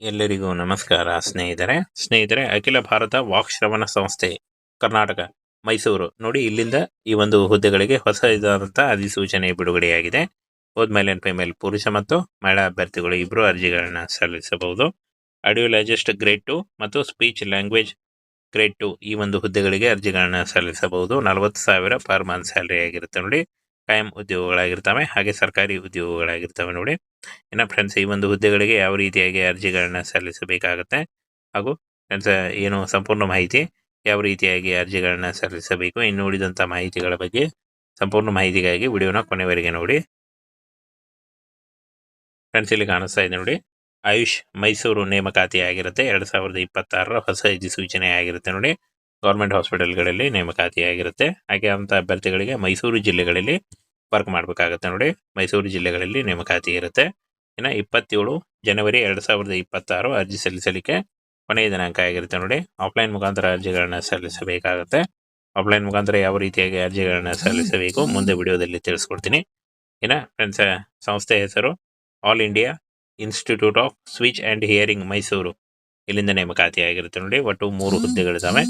ಎಲ್ಲರಿಗೂ ನಮಸ್ಕಾರ, ಸ್ನೇಹಿತರೆ. ಸ್ನೇಹಿತರೆ, ಅಖಿಲ ಭಾರತ ವಾಕ್ ಶ್ರವಣ ಸಂಸ್ಥೆ, ಕರ್ನಾಟಕ, ಮೈಸೂರು. ನೋಡಿ, ಇಲ್ಲಿಂದ ಈ ಒಂದು ಹುದ್ದೆಗಳಿಗೆ ಹೊಸ ಇದಾದಂಥ ಅಧಿಸೂಚನೆ ಬಿಡುಗಡೆಯಾಗಿದೆ. ಹೋದ್ಮೇಲೆ ಫೈಮೇಲ್ ಪುರುಷ ಮತ್ತು ಮಹಿಳಾ ಅಭ್ಯರ್ಥಿಗಳು ಇಬ್ಬರು ಅರ್ಜಿಗಳನ್ನ ಸಲ್ಲಿಸಬಹುದು. ಆಡಿಯೋಲಜಿಸ್ಟ್ ಗ್ರೇಡ್ ಟು ಮತ್ತು ಸ್ಪೀಚ್ ಲ್ಯಾಂಗ್ವೇಜ್ ಗ್ರೇಡ್ ಟು ಈ ಒಂದು ಹುದ್ದೆಗಳಿಗೆ ಅರ್ಜಿಗಳನ್ನ ಸಲ್ಲಿಸಬಹುದು. ನಲವತ್ತು ಸಾವಿರ ಪರ್ ಮಂತ್ ಸ್ಯಾಲರಿ ಆಗಿರುತ್ತೆ ನೋಡಿ. ಕಾಯಂ ಉದ್ಯೋಗಗಳಾಗಿರ್ತವೆ. ಹಾಗೆ ಸರ್ಕಾರಿ ಉದ್ಯೋಗಗಳಾಗಿರ್ತವೆ ನೋಡಿ. ಇನ್ನು ಫ್ರೆಂಡ್ಸ್ ಈ ಒಂದು ಹುದ್ದೆಗಳಿಗೆ ಯಾವ ರೀತಿಯಾಗಿ ಅರ್ಜಿಗಳನ್ನ ಸಲ್ಲಿಸಬೇಕಾಗುತ್ತೆ ಹಾಗೂ ಫ್ರೆಂಡ್ಸ್ ಏನು ಸಂಪೂರ್ಣ ಮಾಹಿತಿ ಯಾವ ರೀತಿಯಾಗಿ ಅರ್ಜಿಗಳನ್ನ ಸಲ್ಲಿಸಬೇಕು, ಇನ್ನು ಉಳಿದಂಥ ಮಾಹಿತಿಗಳ ಬಗ್ಗೆ ಸಂಪೂರ್ಣ ಮಾಹಿತಿಗಾಗಿ ವಿಡಿಯೋನ ಕೊನೆವರೆಗೆ ನೋಡಿ. ಫ್ರೆಂಡ್ಸ್ ಇಲ್ಲಿ ಕಾಣಿಸ್ತಾ ಇದೆ ನೋಡಿ. ಆಯುಷ್ ಮೈಸೂರು ನೇಮಕಾತಿ ಆಗಿರುತ್ತೆ ಎರಡು ಸಾವಿರದ ಇಪ್ಪತ್ತಾರರ ಹೊಸ ಸೂಚನೆ ಆಗಿರುತ್ತೆ ನೋಡಿ. ಗೌರ್ಮೆಂಟ್ ಹಾಸ್ಪಿಟಲ್ಗಳಲ್ಲಿ ನೇಮಕಾತಿ ಆಗಿರುತ್ತೆ ಹಾಗೆ ಅಂತ ಅಭ್ಯರ್ಥಿಗಳಿಗೆ ಮೈಸೂರು ಜಿಲ್ಲೆಗಳಲ್ಲಿ ವರ್ಕ್ ಮಾಡಬೇಕಾಗುತ್ತೆ ನೋಡಿ. ಮೈಸೂರು ಜಿಲ್ಲೆಗಳಲ್ಲಿ ನೇಮಕಾತಿ ಇರುತ್ತೆ. ಇನ್ನು ಇಪ್ಪತ್ತೇಳು ಜನವರಿ ಎರಡು ಸಾವಿರದ ಇಪ್ಪತ್ತಾರು ಅರ್ಜಿ ಸಲ್ಲಿಸಲಿಕ್ಕೆ ಕೊನೆಯ ದಿನಾಂಕ ಆಗಿರುತ್ತೆ ನೋಡಿ. ಆಫ್ಲೈನ್ ಮುಖಾಂತರ ಅರ್ಜಿಗಳನ್ನು ಸಲ್ಲಿಸಬೇಕಾಗುತ್ತೆ. ಆಫ್ಲೈನ್ ಮುಖಾಂತರ ಯಾವ ರೀತಿಯಾಗಿ ಅರ್ಜಿಗಳನ್ನು ಸಲ್ಲಿಸಬೇಕು ಮುಂದೆ ವಿಡಿಯೋದಲ್ಲಿ ತಿಳಿಸ್ಕೊಡ್ತೀನಿ. ಇನ್ನು ಫ್ರೆಂಡ್ಸ್, ಸಂಸ್ಥೆ ಹೆಸರು ಆಲ್ ಇಂಡಿಯಾ ಇನ್ಸ್ಟಿಟ್ಯೂಟ್ ಆಫ್ ಸ್ವಿಚ್ ಆ್ಯಂಡ್ ಹಿಯರಿಂಗ್ ಮೈಸೂರು. ಇಲ್ಲಿಂದ ನೇಮಕಾತಿ ಆಗಿರುತ್ತೆ ನೋಡಿ. ಒಟ್ಟು ಮೂರು ಹುದ್ದೆಗಳಿದ್ದಾವೆ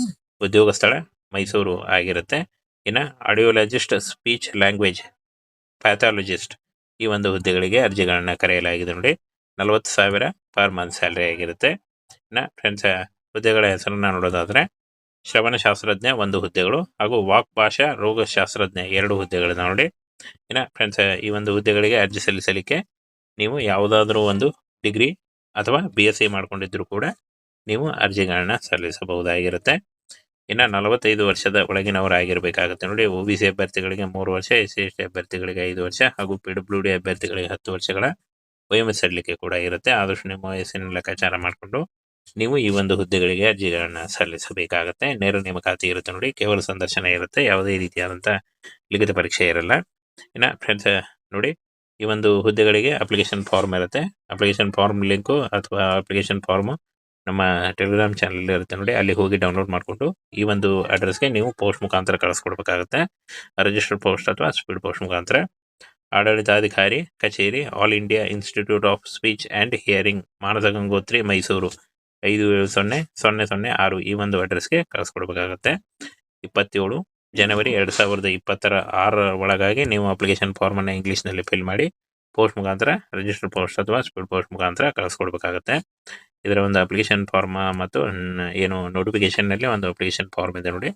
ಉದ್ಯೋಗ ಸ್ಥಳ ಮೈಸೂರು ಆಗಿರುತ್ತೆ. ಇನ್ನು ಆಡಿಯೋಲಜಿಸ್ಟ್ ಸ್ಪೀಚ್ ಲ್ಯಾಂಗ್ವೇಜ್ ಪ್ಯಾಥಾಲಜಿಸ್ಟ್. ಈ ಒಂದು ಹುದ್ದೆಗಳಿಗೆ ಅರ್ಜಿಗಳನ್ನು ಕರೆಯಲಾಗಿದೆ ನೋಡಿ. ನಲವತ್ತು ಸಾವಿರ ಪರ್ ಮಂತ್ ಸ್ಯಾಲರಿ ಆಗಿರುತ್ತೆ. ಇನ್ನು ಫ್ರೆಂಡ್ಸ್ ಹುದ್ದೆಗಳ ಹೆಸರನ್ನು ನೋಡೋದಾದ್ರೆ, ಶ್ರವಣಶಾಸ್ತ್ರಜ್ಞ ಒಂದು ಹುದ್ದೆಗಳು ಹಾಗೂ ವಾಕ್ ಭಾಷಾ ರೋಗಶಾಸ್ತ್ರಜ್ಞ ಎರಡು ಹುದ್ದೆಗಳಿದೆ ನೋಡಿ. ಇನ್ನು ಫ್ರೆಂಡ್ಸ್ ಈ ಒಂದು ಹುದ್ದೆಗಳಿಗೆ ಅರ್ಜಿ ಸಲ್ಲಿಸಲಿಕ್ಕೆ ನೀವು ಯಾವುದಾದ್ರೂ ಒಂದು ಡಿಗ್ರಿ ಅಥವಾ ಬಿ ಎಸ್ ಕೂಡ ನೀವು ಅರ್ಜಿಗಳನ್ನ ಸಲ್ಲಿಸಬಹುದಾಗಿರುತ್ತೆ. ಇನ್ನು ನಲವತ್ತೈದು ವರ್ಷದ ಒಳಗಿನವರಾಗಿರಬೇಕಾಗುತ್ತೆ ನೋಡಿ ಒ ಬಿ ಸಿ ಅಭ್ಯರ್ಥಿಗಳಿಗೆ ಮೂರು ವರ್ಷ, ಎಸ್ ಸಿ ಎಸ್ ಟಿ ಅಭ್ಯರ್ಥಿಗಳಿಗೆ ಐದು ವರ್ಷ ಹಾಗೂ ಪಿ ಡಬ್ಲ್ಯೂ ಡಿ ಅಭ್ಯರ್ಥಿಗಳಿಗೆ ಹತ್ತು ವರ್ಷಗಳ ವಯೋಮಿಸಲಿಕ್ಕೆ ಕೂಡ ಇರುತ್ತೆ. ಆದಷ್ಟು ನಿಮ್ಮ ವಯಸ್ಸಿನ ಲೆಕ್ಕಾಚಾರ ಮಾಡಿಕೊಂಡು ನೀವು ಈ ಒಂದು ಹುದ್ದೆಗಳಿಗೆ ಅರ್ಜಿಗಳನ್ನ ಸಲ್ಲಿಸಬೇಕಾಗುತ್ತೆ. ನೇರ ನೇಮಕಾತಿ ಇರುತ್ತೆ ನೋಡಿ, ಕೇವಲ ಸಂದರ್ಶನ ಇರುತ್ತೆ, ಯಾವುದೇ ರೀತಿಯಾದಂಥ ಲಿಖಿತ ಪರೀಕ್ಷೆ ಇರಲ್ಲ. ಇನ್ನು ಫ್ರೆಂಡ್ಸ್ ನೋಡಿ, ಈ ಒಂದು ಹುದ್ದೆಗಳಿಗೆ ಅಪ್ಲಿಕೇಶನ್ ಫಾರ್ಮ್ ಇರುತ್ತೆ. ಅಪ್ಲಿಕೇಶನ್ ಫಾರ್ಮ್ ಲಿಂಕು ಅಥವಾ ಅಪ್ಲಿಕೇಶನ್ ಫಾರ್ಮ್ ನಮ್ಮ ಟೆಲಿಗ್ರಾಮ್ ಚಾನಲ್ ಇರುತ್ತೆ ನೋಡಿ, ಅಲ್ಲಿ ಹೋಗಿ ಡೌನ್ಲೋಡ್ ಮಾಡಿಕೊಂಡು ಈ ಒಂದು ಅಡ್ರೆಸ್ಗೆ ನೀವು ಪೋಸ್ಟ್ ಮುಖಾಂತರ ಕಳಿಸ್ಕೊಡ್ಬೇಕಾಗುತ್ತೆ. ರಿಜಿಸ್ಟರ್ಡ್ ಪೋಸ್ಟ್ ಅಥವಾ ಸ್ಪೀಡ್ ಪೋಸ್ಟ್ ಮುಖಾಂತರ. ಆಡಳಿತಾಧಿಕಾರಿ, ಕಚೇರಿ all India institute of speech and hearing Manasa Gangotri Mysuru. ಐದು ಏಳು ಸೊನ್ನೆ ಸೊನ್ನೆ ಸೊನ್ನೆ ಆರು ಈ ಒಂದು ಅಡ್ರೆಸ್ಗೆ ಕಳಿಸ್ಕೊಡ್ಬೇಕಾಗತ್ತೆ. ಇಪ್ಪತ್ತೇಳು ಜನವರಿ ಎರಡು ಸಾವಿರದ ಇಪ್ಪತ್ತರ ಆರರ ಒಳಗಾಗಿ ನೀವು ಅಪ್ಲಿಕೇಶನ್ ಫಾರ್ಮನ್ನು ಇಂಗ್ಲೀಷ್ನಲ್ಲಿ ಫಿಲ್ ಮಾಡಿ ಪೋಸ್ಟ್ ಮುಖಾಂತರ ರಿಜಿಸ್ಟರ್ ಪೋಸ್ಟ್ ಅಥವಾ ಸ್ಪೀಡ್ ಪೋಸ್ಟ್ ಮುಖಾಂತರ ಕಳಿಸ್ಕೊಡ್ಬೇಕಾಗತ್ತೆ. ಇದರ ಒಂದು ಅಪ್ಲಿಕೇಶನ್ ಫಾರ್ಮ್ ಮತ್ತು ಏನು ಏನು ನೋಟಿಫಿಕೇಶನ್ನಲ್ಲಿ ಒಂದು ಅಪ್ಲಿಕೇಶನ್ ಫಾರ್ಮ್ ಇದೆ ನೋಡಿ.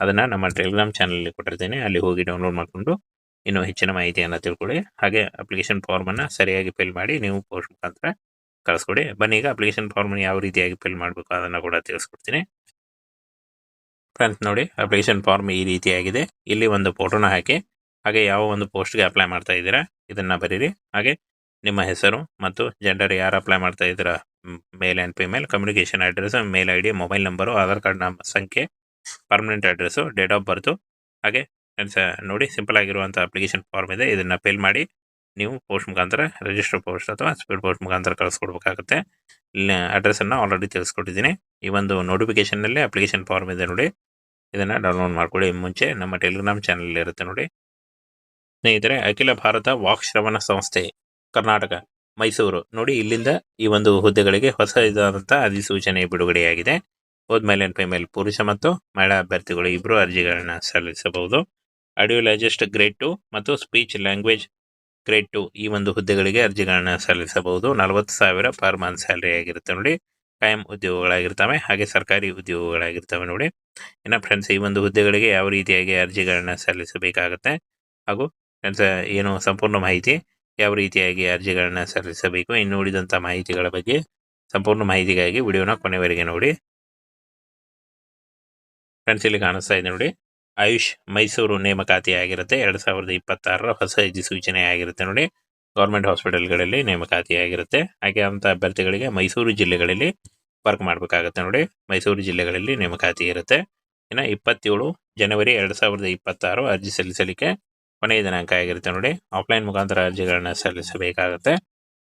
ಅದನ್ನು ನಮ್ಮ ಟೆಲಿಗ್ರಾಮ್ ಚಾನಲಲ್ಲಿ ಕೊಟ್ಟಿರ್ತೀನಿ. ಅಲ್ಲಿ ಹೋಗಿ ಡೌನ್ಲೋಡ್ ಮಾಡಿಕೊಂಡು ಇನ್ನೂ ಹೆಚ್ಚಿನ ಮಾಹಿತಿಯನ್ನು ತಿಳ್ಕೊಳ್ಳಿ. ಹಾಗೆ ಅಪ್ಲಿಕೇಶನ್ ಫಾರ್ಮನ್ನು ಸರಿಯಾಗಿ ಫಿಲ್ ಮಾಡಿ ನೀವು ಪೋಸ್ಟ್ ಮುಖಾಂತರ ಕಳಿಸ್ಕೊಡಿ. ಬನ್ನಿ, ಈಗ ಅಪ್ಲಿಕೇಶನ್ ಫಾರ್ಮನ್ನು ಯಾವ ರೀತಿಯಾಗಿ ಫಿಲ್ ಮಾಡಬೇಕು ಅದನ್ನು ಕೂಡ ತಿಳಿಸ್ಕೊಡ್ತೀನಿ. ಫ್ರೆಂಡ್ಸ್ ನೋಡಿ ಅಪ್ಲಿಕೇಶನ್ ಫಾರ್ಮ್ ಈ ರೀತಿಯಾಗಿದೆ. ಇಲ್ಲಿ ಒಂದು ಫೋಟೋನ ಹಾಕಿ, ಹಾಗೆ ಯಾವ ಒಂದು ಪೋಸ್ಟ್ಗೆ ಅಪ್ಲೈ ಮಾಡ್ತಾ ಇದ್ದೀರಾ ಇದನ್ನ ಬರೀರಿ. ಹಾಗೆ ನಿಮ್ಮ ಹೆಸರು ಮತ್ತು ಜೆಂಡರ್ ಯಾರು ಅಪ್ಲೈ ಮಾಡ್ತಾ ಇದ್ದೀರಾ male and female communication address mail I D mobile number Aadhaar card ನಮ್ಮ ಸಂಖ್ಯೆ permanent address date of birth ಹಾಗೆ ನೋಡಿ ಸಿಂಪಲ್ ಆಗಿರುವಂಥ ಅಪ್ಲಿಕೇಶನ್ ಫಾರ್ಮ್ ಇದೆ. ಇದನ್ನು ಫಿಲ್ ಮಾಡಿ ನೀವು ಪೋಸ್ಟ್ ಮುಖಾಂತರ ರಿಜಿಸ್ಟರ್ ಪೋಸ್ಟ್ ಅಥವಾ ಸ್ಪೀಡ್ ಪೋಸ್ಟ್ ಮುಖಾಂತರ ಕಳಿಸ್ಕೊಡ್ಬೇಕಾಗುತ್ತೆ. ಅಡ್ರೆಸ್ಸನ್ನು ಆಲ್ರೆಡಿ ತಿಳಿಸ್ಕೊಟ್ಟಿದ್ದೀನಿ. ಈ ಒಂದು ನೋಟಿಫಿಕೇಷನ್ನಲ್ಲಿ ಅಪ್ಲಿಕೇಶನ್ ಫಾರ್ಮ್ ಇದೆ ನೋಡಿ. ಇದನ್ನು ಡೌನ್ಲೋಡ್ ಮಾಡ್ಕೊಳ್ಳಿ. ಮುಂಚೆ ನಮ್ಮ ಟೆಲಿಗ್ರಾಮ್ ಚಾನಲ್ ಇರುತ್ತೆ ನೋಡಿ. ಸ್ನೇಹಿತರೆ, ಅಖಿಲ ಭಾರತ ವಾಕ್ ಶ್ರವಣ ಸಂಸ್ಥೆ, ಕರ್ನಾಟಕ. ಮೈಸೂರು. ನೋಡಿ, ಇಲ್ಲಿಂದ ಈ ಒಂದು ಹುದ್ದೆಗಳಿಗೆ ಹೊಸ ಇದಾದಂತಹ ಅಧಿಸೂಚನೆ ಬಿಡುಗಡೆಯಾಗಿದೆ. ಹೋದ್ಮೇಲೆ ಫೈಮೇಲ್ ಪುರುಷ ಮತ್ತು ಮಹಿಳಾ ಅಭ್ಯರ್ಥಿಗಳು ಇಬ್ಬರು ಅರ್ಜಿಗಳನ್ನ ಸಲ್ಲಿಸಬಹುದು. ಆಡಿಯೋಲಾಜಿಸ್ಟ್ ಗ್ರೇಡ್ ಟು ಮತ್ತು ಸ್ಪೀಚ್ ಲ್ಯಾಂಗ್ವೇಜ್ ಗ್ರೇಡ್ ಟು ಈ ಒಂದು ಹುದ್ದೆಗಳಿಗೆ ಅರ್ಜಿಗಳನ್ನ ಸಲ್ಲಿಸಬಹುದು. ನಲವತ್ತು ಸಾವಿರ ಪರ್ ಮಂತ್ ಸ್ಯಾಲರಿ ಆಗಿರುತ್ತೆ ನೋಡಿ. ಕಾಯಂ ಉದ್ಯೋಗಗಳಾಗಿರ್ತವೆ, ಹಾಗೆ ಸರ್ಕಾರಿ ಉದ್ಯೋಗಗಳಾಗಿರ್ತವೆ ನೋಡಿ. ಇನ್ನು ಫ್ರೆಂಡ್ಸ್, ಈ ಒಂದು ಹುದ್ದೆಗಳಿಗೆ ಯಾವ ರೀತಿಯಾಗಿ ಅರ್ಜಿಗಳನ್ನ ಸಲ್ಲಿಸಬೇಕಾಗುತ್ತೆ? ಹಾಗೂ, ಫ್ರೆಂಡ್ಸ್, ಏನು ಸಂಪೂರ್ಣ ಮಾಹಿತಿ ಯಾವ ರೀತಿಯಾಗಿ ಅರ್ಜಿಗಳನ್ನು ಸಲ್ಲಿಸಬೇಕು, ಇನ್ನು ಉಳಿದಂಥ ಮಾಹಿತಿಗಳ ಬಗ್ಗೆ ಸಂಪೂರ್ಣ ಮಾಹಿತಿಗಾಗಿ ವಿಡಿಯೋನ ಕೊನೆವರೆಗೆ ನೋಡಿ. ಫ್ರೆಂಡ್ಸ್ ಇಲ್ಲಿ ಕಾಣಿಸ್ತಾ ಇದೆ ನೋಡಿ. ಆಯುಷ್ ಮೈಸೂರು ನೇಮಕಾತಿ ಆಗಿರುತ್ತೆ ಎರಡು ಸಾವಿರದ ಇಪ್ಪತ್ತಾರರ ಹೊಸ ಅಧಿಸೂಚನೆ ಆಗಿರುತ್ತೆ ನೋಡಿ. ಗೌರ್ಮೆಂಟ್ ಹಾಸ್ಪಿಟಲ್ಗಳಲ್ಲಿ ನೇಮಕಾತಿ ಆಗಿರುತ್ತೆ ಹಾಗೆ ಅಂಥ ಅಭ್ಯರ್ಥಿಗಳಿಗೆ ಮೈಸೂರು ಜಿಲ್ಲೆಗಳಲ್ಲಿ ವರ್ಕ್ ಮಾಡಬೇಕಾಗುತ್ತೆ ನೋಡಿ. ಮೈಸೂರು ಜಿಲ್ಲೆಗಳಲ್ಲಿ ನೇಮಕಾತಿ ಇರುತ್ತೆ. ಇನ್ನು ಇಪ್ಪತ್ತೇಳು ಜನವರಿ ಎರಡು ಸಾವಿರದ ಇಪ್ಪತ್ತಾರು ಅರ್ಜಿ ಸಲ್ಲಿಸಲಿಕ್ಕೆ ಕೊನೆಯ ದಿನಾಂಕ ಆಗಿರುತ್ತೆ ನೋಡಿ? ಆಫ್ಲೈನ್ ಮುಖಾಂತರ ಅರ್ಜಿಗಳನ್ನ ಸಲ್ಲಿಸಬೇಕಾಗುತ್ತೆ.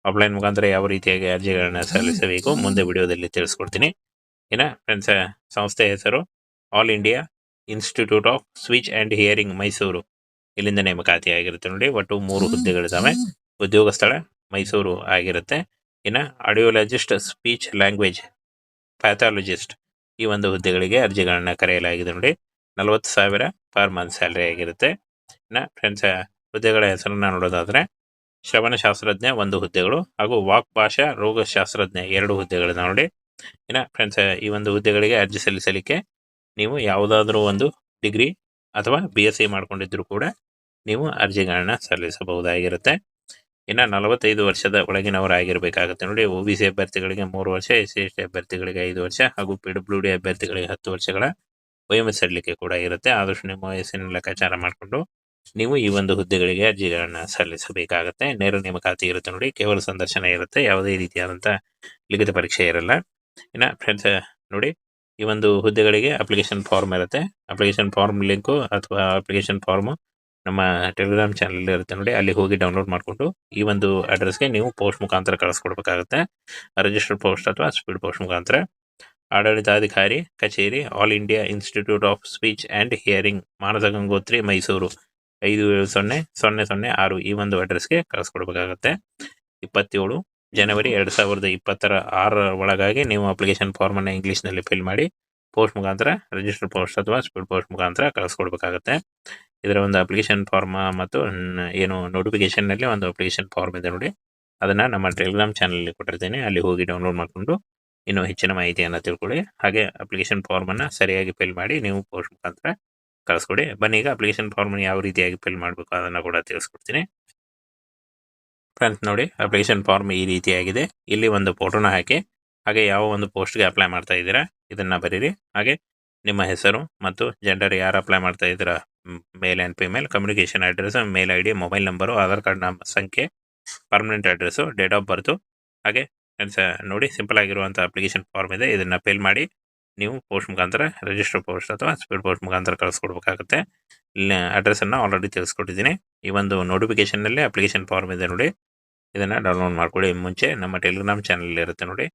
ಆಫ್ಲೈನ್ ಮುಖಾಂತರ ಯಾವ ರೀತಿಯಾಗಿ ಅರ್ಜಿಗಳನ್ನ ಸಲ್ಲಿಸಬೇಕು ಮುಂದೆ ವಿಡಿಯೋದಲ್ಲಿ ತಿಳಿಸ್ಕೊಡ್ತೀನಿ. ಏನ ಫ್ರೆಂಡ್ಸ್ ಸಂಸ್ಥೆ ಹೆಸರು ಆಲ್ ಇಂಡಿಯಾ ಇನ್ಸ್ಟಿಟ್ಯೂಟ್ ಆಫ್ ಸ್ವಿಚ್ ಅಂಡ್ ಹಿಯರಿಂಗ್ ಮೈಸೂರು ಇಲ್ಲಿಂದ ನೇಮಕಾತಿ ಆಗಿರುತ್ತೆ ನೋಡಿ. ಒಟ್ಟು ಮೂರು ಹುದ್ದೆಗಳಿದ್ದಾವೆ ಉದ್ಯೋಗ ಸ್ಥಳ ಮೈಸೂರು ಆಗಿರುತ್ತೆ. ಇನ್ನು ಆಡಿಯೋಲಜಿಸ್ಟ್ ಸ್ಪೀಚ್ ಲ್ಯಾಂಗ್ವೇಜ್ ಪ್ಯಾಥಾಲಜಿಸ್ಟ್ ಈ ಒಂದು ಹುದ್ದೆಗಳಿಗೆ ಅರ್ಜಿಗಳನ್ನ ಕರೆಯಲಾಗಿದೆ ನೋಡಿ. ನಲವತ್ತು ಸಾವಿರ ಪರ್ ಮಂತ್ ಸ್ಯಾಲ್ರಿ ಆಗಿರುತ್ತೆ. ಇನ್ನು ಫ್ರೆಂಡ್ಸ್ ಹುದ್ದೆಗಳ ಹೆಸರನ್ನ ನೋಡೋದಾದ್ರೆ ಶ್ರವಣ ಶಾಸ್ತ್ರಜ್ಞ ಒಂದು ಹುದ್ದೆಗಳು ಹಾಗೂ ವಾಕ್ ಭಾಷಾ ರೋಗಶಾಸ್ತ್ರಜ್ಞ ಎರಡು ಹುದ್ದೆಗಳನ್ನ ನೋಡಿ. ಇನ್ನ ಫ್ರೆಂಡ್ಸ್ ಈ ಒಂದು ಹುದ್ದೆಗಳಿಗೆ ಅರ್ಜಿ ಸಲ್ಲಿಸಲಿಕ್ಕೆ ನೀವು ಯಾವುದಾದ್ರೂ ಒಂದು ಡಿಗ್ರಿ ಅಥವಾ ಬಿ ಎಸ್ ಕೂಡ ನೀವು ಅರ್ಜಿಗಳನ್ನ ಸಲ್ಲಿಸಬಹುದಾಗಿರುತ್ತೆ. ಇನ್ನು ನಲವತ್ತೈದು ವರ್ಷದ ಒಳಗಿನವರಾಗಿರಬೇಕಾಗುತ್ತೆ ನೋಡಿ. ಒ ಬಿ ಸಿ ಅಭ್ಯರ್ಥಿಗಳಿಗೆ ಮೂರು ವರ್ಷ ಎಸ್ ಸಿ ಎಸ್ ಟಿ ಅಭ್ಯರ್ಥಿಗಳಿಗೆ ಐದು ವರ್ಷ ಹಾಗೂ ಪಿ ಡಬ್ಲ್ಯೂ ಡಿ ಅಭ್ಯರ್ಥಿಗಳಿಗೆ ಹತ್ತು ವರ್ಷಗಳ ವಯೋಮಿತಿ ಸಡಿಲಿಕೆ ಕೂಡ ಇರುತ್ತೆ. ಆದಷ್ಟು ನಿಮ್ಮ ವಯಸ್ಸಿನ ಲೆಕ್ಕಾಚಾರ ಮಾಡಿಕೊಂಡು ನೀವು ಈ ಒಂದು ಹುದ್ದೆಗಳಿಗೆ ಅರ್ಜಿಗಳನ್ನು ಸಲ್ಲಿಸಬೇಕಾಗುತ್ತೆ. ನೇರ ನೇಮಕಾತಿ ಇರುತ್ತೆ ನೋಡಿ, ಕೇವಲ ಸಂದರ್ಶನ ಇರುತ್ತೆ, ಯಾವುದೇ ರೀತಿಯಾದಂಥ ಲಿಖಿತ ಪರೀಕ್ಷೆ ಇರಲ್ಲ. ಇನ್ನು ಫ್ರೆಂಡ್ಸ್ ನೋಡಿ, ಈ ಒಂದು ಹುದ್ದೆಗಳಿಗೆ ಅಪ್ಲಿಕೇಶನ್ ಫಾರ್ಮ್ ಇರುತ್ತೆ. ಅಪ್ಲಿಕೇಶನ್ ಫಾರ್ಮ್ ಲಿಂಕು ಅಥವಾ ಅಪ್ಲಿಕೇಶನ್ ಫಾರ್ಮು ನಮ್ಮ ಟೆಲಿಗ್ರಾಮ್ ಚಾನಲ್ ಇರುತ್ತೆ ನೋಡಿ, ಅಲ್ಲಿ ಹೋಗಿ ಡೌನ್ಲೋಡ್ ಮಾಡಿಕೊಂಡು ಈ ಒಂದು ಅಡ್ರೆಸ್ಗೆ ನೀವು ಪೋಸ್ಟ್ ಮುಖಾಂತರ ಕಳಿಸ್ಕೊಡ್ಬೇಕಾಗುತ್ತೆ. ರಿಜಿಸ್ಟರ್ಡ್ ಪೋಸ್ಟ್ ಅಥವಾ ಸ್ಪೀಡ್ ಪೋಸ್ಟ್ ಮುಖಾಂತರ. ಆಡಳಿತಾಧಿಕಾರಿ, ಕಚೇರಿ all India institute of speech and hearing Manasa Gangotri Mysuru ಐದು ಏಳು ಸೊನ್ನೆ ಸೊನ್ನೆ ಸೊನ್ನೆ ಆರು ಈ ಒಂದು ಅಡ್ರೆಸ್ಗೆ ಕಳಿಸ್ಕೊಡ್ಬೇಕಾಗತ್ತೆ. ಇಪ್ಪತ್ತೇಳು ಜನವರಿ ಎರಡು ಸಾವಿರದ ಇಪ್ಪತ್ತರ ಆರರ ಒಳಗಾಗಿ ನೀವು ಅಪ್ಲಿಕೇಶನ್ ಫಾರ್ಮನ್ನು ಇಂಗ್ಲೀಷ್ನಲ್ಲಿ ಫಿಲ್ ಮಾಡಿ ಪೋಸ್ಟ್ ಮುಖಾಂತರ ರಿಜಿಸ್ಟರ್ ಪೋಸ್ಟ್ ಅಥವಾ ಸ್ಪೀಡ್ ಪೋಸ್ಟ್ ಮುಖಾಂತರ ಕಳಿಸ್ಕೊಡ್ಬೇಕಾಗತ್ತೆ. ಇದರ ಒಂದು ಅಪ್ಲಿಕೇಶನ್ ಫಾರ್ಮ್ ಮತ್ತು ಏನು ನೋಟಿಫಿಕೇಶನ್ನಲ್ಲಿ ಒಂದು ಅಪ್ಲಿಕೇಶನ್ ಫಾರ್ಮ್ ಇದೆ ನೋಡಿ. ಅದನ್ನು ನಮ್ಮ ಟೆಲಿಗ್ರಾಮ್ ಚಾನಲಲ್ಲಿ ಕೊಟ್ಟಿರ್ತೀನಿ. ಅಲ್ಲಿ ಹೋಗಿ ಡೌನ್ಲೋಡ್ ಮಾಡಿಕೊಂಡು ಇನ್ನೂ ಹೆಚ್ಚಿನ ಮಾಹಿತಿಯನ್ನು ತಿಳ್ಕೊಳ್ಳಿ. ಹಾಗೆ ಅಪ್ಲಿಕೇಶನ್ ಫಾರ್ಮನ್ನು ಸರಿಯಾಗಿ ಫಿಲ್ ಮಾಡಿ ನೀವು ಪೋಸ್ಟ್ ಮುಖಾಂತರ ಕಳಿಸ್ಕೊಡಿ. ಬನ್ನಿ, ಈಗ ಅಪ್ಲಿಕೇಶನ್ ಫಾರ್ಮ್ ಯಾವ ರೀತಿಯಾಗಿ ಫಿಲ್ ಮಾಡಬೇಕು ಅದನ್ನು ಕೂಡ ತಿಳಿಸ್ಕೊಡ್ತೀನಿ. ಫ್ರೆಂಡ್ಸ್ ನೋಡಿ ಅಪ್ಲಿಕೇಶನ್ ಫಾರ್ಮ್ ಈ ರೀತಿಯಾಗಿದೆ. ಇಲ್ಲಿ ಒಂದು ಫೋಟೋನ ಹಾಕಿ, ಹಾಗೆ ಯಾವ ಒಂದು ಪೋಸ್ಟ್ಗೆ ಅಪ್ಲೈ ಮಾಡ್ತಾ ಇದ್ದೀರಾ, ಇದನ್ನ ಬರೀರಿ. ಹಾಗೆ ನಿಮ್ಮ ಹೆಸರು ಮತ್ತು ಜೆಂಡರ್ ಯಾರು ಅಪ್ಲೈ ಮಾಡ್ತಾ ಇದ್ದೀರಾ male and female communication address mail I D mobile number Aadhaar card ನಮ್ಮ ಸಂಖ್ಯೆ permanent address date of birth ಹಾಗೆ ನೋಡಿ ಸಿಂಪಲ್ ಆಗಿರುವಂಥ ಅಪ್ಲಿಕೇಶನ್ ಫಾರ್ಮ್ ಇದೆ. ಇದನ್ನು ಫಿಲ್ ಮಾಡಿ ನೀವು ಪೋಸ್ಟ್ ಮುಖಾಂತರ ರಿಜಿಸ್ಟರ್ ಪೋಸ್ಟ್ ಅಥವಾ ಸ್ಪೀಡ್ ಪೋಸ್ಟ್ ಮುಖಾಂತರ ಕಳಿಸ್ಕೊಡ್ಬೇಕಾಗುತ್ತೆ. ಅಡ್ರೆಸ್ಸನ್ನು ಆಲ್ರೆಡಿ ತಿಳಿಸ್ಕೊಟ್ಟಿದ್ದೀನಿ. ಈ ಒಂದು ನೋಟಿಫಿಕೇಷನ್ನಲ್ಲಿ ಅಪ್ಲಿಕೇಶನ್ ಫಾರ್ಮ್ ಇದೆ ನೋಡಿ. ಇದನ್ನು ಡೌನ್ಲೋಡ್ ಮಾಡ್ಕೊಳ್ಳಿ. ಮುಂಚೆ ನಮ್ಮ ಟೆಲಿಗ್ರಾಮ್ ಚಾನಲ್ ಇರುತ್ತೆ ನೋಡಿ.